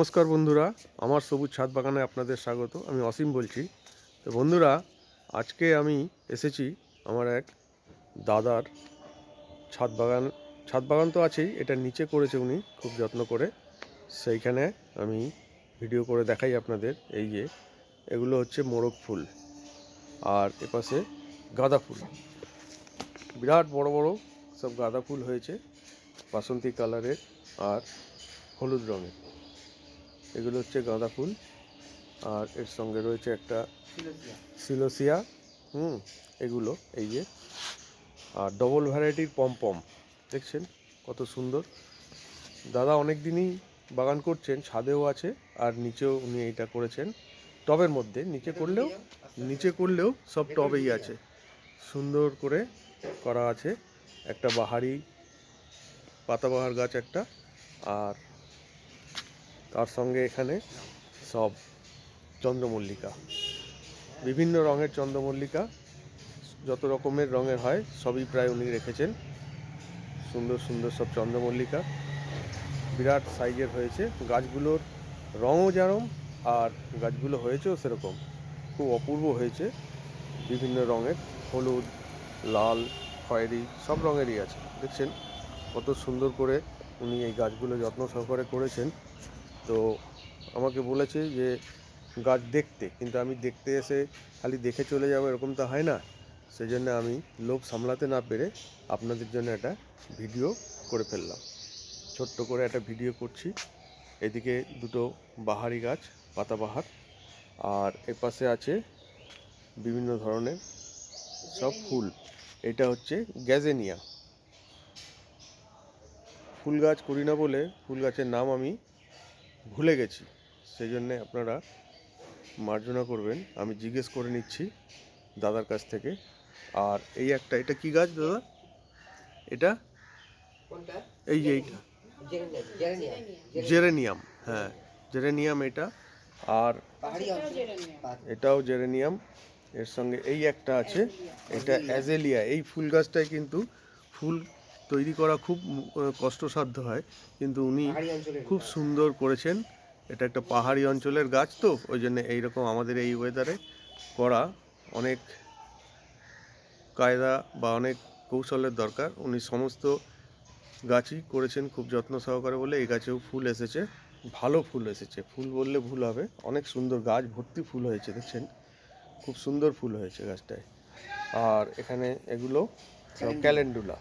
নমস্কার বন্ধুরা, আমার সবুজ ছাদ বাগানে আপনাদের স্বাগত। আমি অসীম বলছি। তো বন্ধুরা, আজকে আমি এসেছি আমার এক দাদার ছাদ বাগান। ছাদ বাগান তো আছেই, এটা নিচে করেছে উনি, খুব যত্ন করে। সেইখানে আমি ভিডিও করে দেখাই আপনাদের, এই যে, এগুলো হচ্ছে মোরগ ফুল আর এপাশে গাঁদা ফুল। বিরাট বড় বড় সব গাঁদা ফুল হয়েছে, বাসন্তী কালারের আর হলুদ রঙের। এগুলো হচ্ছে গাঁদা ফুল। আর এর সঙ্গে রয়েছে একটা সিলোসিয়া হুম এগুলো এই যে। আর ডবল ভ্যারাইটির পমপম দেখছেন কত সুন্দর। দাদা অনেক দিনই বাগান করছেন ছাদেও আছে আর নিচেও উনি এইটা করেছেন। টবের মধ্যে নিচে করলেও নিচে করলেও সব টবেই আছে। সুন্দর করে করা আছে। একটা বাহারি পাতাবাহার গাছ একটা আর তার সঙ্গে এখানে সব চন্দ্রমল্লিকা, বিভিন্ন রঙের চন্দ্রমল্লিকা, যত রকমের রঙের হয়, সবই প্রায় উনি রেখেছেন। সুন্দর সুন্দর সব চন্দ্রমল্লিকা। বিরাট সাইজের হয়েছে। গাছগুলোর রঙও যেরম, আর গাছগুলো হয়েছেও সেরকম। খুব অপূর্ব হয়েছে। বিভিন্ন রঙের, হলুদ, লাল, খয়েরি, সব রঙেরই আছে। দেখছেন কত সুন্দর করে উনি এই গাছগুলো যত্ন সহকারে করেছেন। তো আমাকে বলেছে যে, গাছ দেখতে। কিন্তু আমি দেখতে এসে খালি দেখে চলে যাব এরকম তো হয় না। সেই জন্য আমি লোভ সামলাতে না পেরে আপনাদের জন্য একটা ভিডিও করে ফেললাম। ছোট্ট করে একটা ভিডিও করছি। এদিকে দুটো বাহারি গাছ পাতাবাহার আর এপাশে আছে বিভিন্ন ধরনের সব ফুল। এটা হচ্ছে গ্যাজেনিয়া। ফুল গাছ করি না বলে ফুল গাছের নাম আমি ভুলে গেছি। সেই জন্যে আপনারা মার্জনা করবেন। আমি জিজ্ঞেস করে নিচ্ছি দাদার কাছ থেকে। আর এই একটা এটা কি গাছ দাদা? এটা? এই যে এইটা। জেরেনিয়াম। হ্যাঁ। জেরেনিয়াম এটা। আর এটাও জেরেনিয়াম। এর সঙ্গে এই একটা আছে। এটা অ্যাজেলিয়া। এই ফুল গাছটায় কিন্তু ফুল তৈরি করা খুব কষ্টসাধ্য হয়। কিন্তু উনি খুব সুন্দর করেছেন। এটা একটা পাহাড়ি অঞ্চলের গাছ তো ওই জন্য এইরকম আমাদের এই ওয়েদারে করা অনেক কায়দা বা অনেক কৌশলের দরকার। উনি সমস্ত গাছই করেছেন খুব যত্ন সহকারে বলে। এই গাছেও ফুল এসেছে ভালো ফুল এসেছে। ফুল বললে ভুল হবে অনেক সুন্দর গাছ ভর্তি ফুল হয়েছে দেখছেন? খুব সুন্দর ফুল হয়েছে গাছটায়। আর এখানে এগুলো ক্যালেন্ডুলা।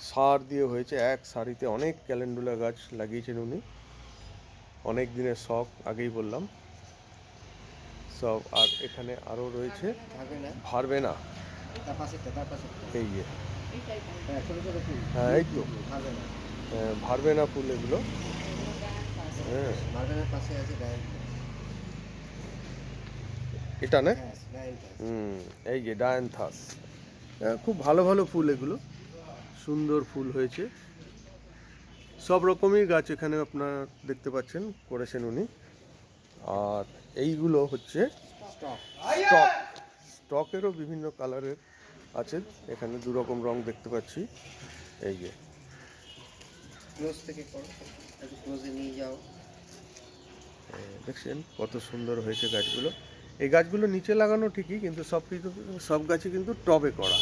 সার দিয়ে হয়েছে এক সারিতে অনেক ক্যালেন্ডুলা গাছ লাগিয়েছেন উনি। অনেক দিনের শখ আগেই বললাম। সব আর এখানে আরও রয়েছে। ভারবে না। এই যে। হ্যাঁ হ্যাঁ এই তো। আহ, ভারবে না ফুল এগুলো। হ্যাঁ। এটা না? হ্যাঁ হুম এই যে ডায়ান্থাস। খুব ভালো ভালো ফুল এগুলো। সুন্দর ফুল হয়েছে। সব রকমই গাছ এখানে আপনার দেখতে পাচ্ছেন করেছেন উনি। আর এইগুলো হচ্ছে স্টক। স্টক স্টকেরও বিভিন্ন কালারের আছে এখানে দু রকম রং দেখতে পাচ্ছি। এই যে। দেখছেন কত সুন্দর হয়েছে গাছগুলো। এই গাছগুলো নিচে লাগানো ঠিকই কিন্তু সব কিছু সব গাছই কিন্তু টবে করা।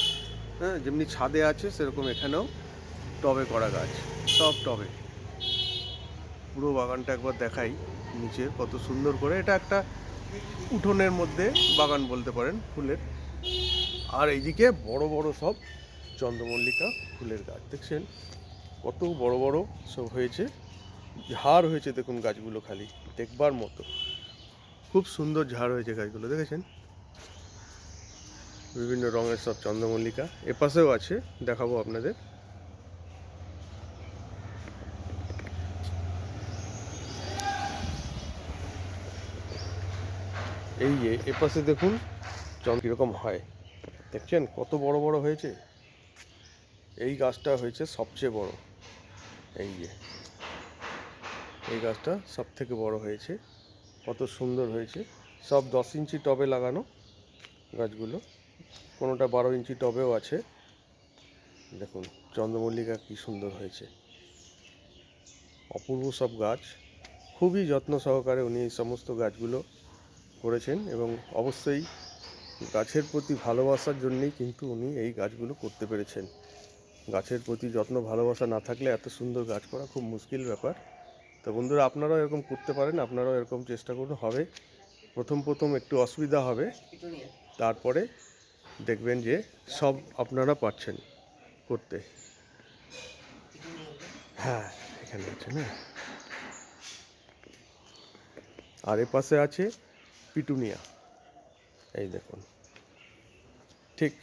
হ্যাঁ যেমনি ছাদে আছে, সেরকম এখানেও টবে করা গাছ, সব টবে। পুরো বাগানটা একবার দেখাই নিচে, কত সুন্দর করে। এটা একটা উঠোনের মধ্যে বাগান বলতে পারেন, ফুলের। আর এইদিকে বড় বড় সব চন্দ্রমল্লিকা ফুলের গাছ। দেখছেন? কত বড় বড় সব হয়েছে। ঝাড় হয়েছে দেখুন গাছগুলো খালি, দেখবার মতো। খুব সুন্দর ঝাড় হয়েছে গাছগুলো, দেখেছেন? বিভিন্ন রঙের সব চন্দ্রমল্লিকা। এপাশেও আছে, দেখাবো আপনাদের। এই যে এপাশে দেখুন, চন্দ্র কীরকম হয়। দেখছেন, কত বড় বড় হয়েছে? এই গাছটা হয়েছে সবচেয়ে বড়। এই যে, এই গাছটা সব থেকে বড় হয়েছে। কত সুন্দর হয়েছে। সব দশ ইঞ্চি টবে লাগানো গাছগুলো। কোনোটা বারো ইঞ্চি টবেও আছে। দেখুন চন্দ্রমল্লিকা কি সুন্দর হয়েছে। অপূর্ব সব গাছ। খুবই যত্ন সহকারে উনি এই সমস্ত গাছগুলো করেছেন এবং অবশ্যই গাছের প্রতি ভালোবাসার জন্যেই কিন্তু উনি এই গাছগুলো করতে পেরেছেন। গাছের প্রতি যত্ন ভালোবাসা না থাকলে এত সুন্দর গাছ করা খুব মুশকিল ব্যাপার। তো বন্ধুরা আপনারাও এরকম করতে পারেন আপনারাও এরকম চেষ্টা করুন হবে। প্রথম প্রথম একটু অসুবিধা হবে। তারপরে দেখবেন যে সব আপনারা পাচ্ছেন করতে। হ্যাঁ এখানে আছে না? আর এ পাশে আছে পিটুনিয়া। এই দেখুন। ঠিক